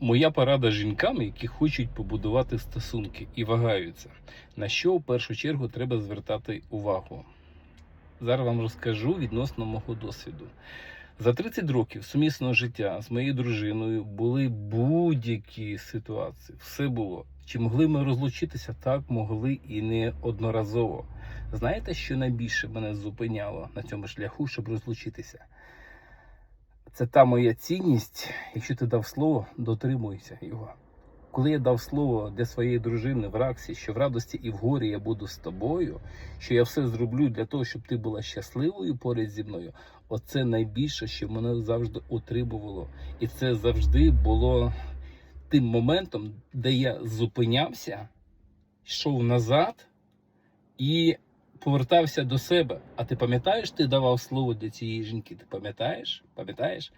Моя порада жінкам, які хочуть побудувати стосунки і вагаються, на що в першу чергу треба звертати увагу. Зараз вам розкажу відносно мого досвіду. За 30 років сумісного життя з моєю дружиною були будь-які ситуації. Все було. Чи могли ми розлучитися? Так, могли і не одноразово. Знаєте, що найбільше мене зупиняло на цьому шляху, щоб розлучитися? Це та моя цінність. Якщо ти дав слово, дотримуйся його. Коли я дав слово для своєї дружини в Раксі, що в радості і в горі я буду з тобою, що я все зроблю для того, щоб ти була щасливою поряд зі мною, оце найбільше, що мене завжди утримувало. І це завжди було тим моментом, де я зупинявся, йшов назад і повертався до себе. А ти пам'ятаєш, ти давав слово для цієї жінки? Ти пам'ятаєш? Пам'ятаєш?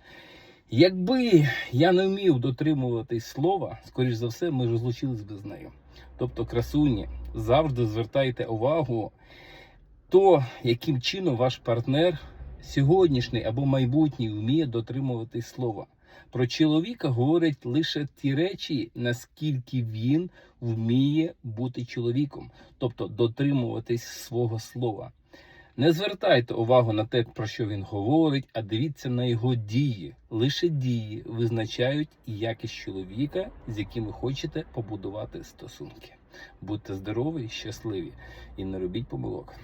Якби я не вмів дотримуватись слова, скоріш за все, ми розлучились би з нею. Тобто, красуні, завжди звертайте увагу, то яким чином ваш партнер сьогоднішній або майбутній вміє дотримуватись слова. Про чоловіка говорять лише ті речі, наскільки він вміє бути чоловіком, тобто дотримуватись свого слова. Не звертайте увагу на те, про що він говорить, а дивіться на його дії. Лише дії визначають якість чоловіка, з яким ви хочете побудувати стосунки. Будьте здорові, щасливі і не робіть помилок.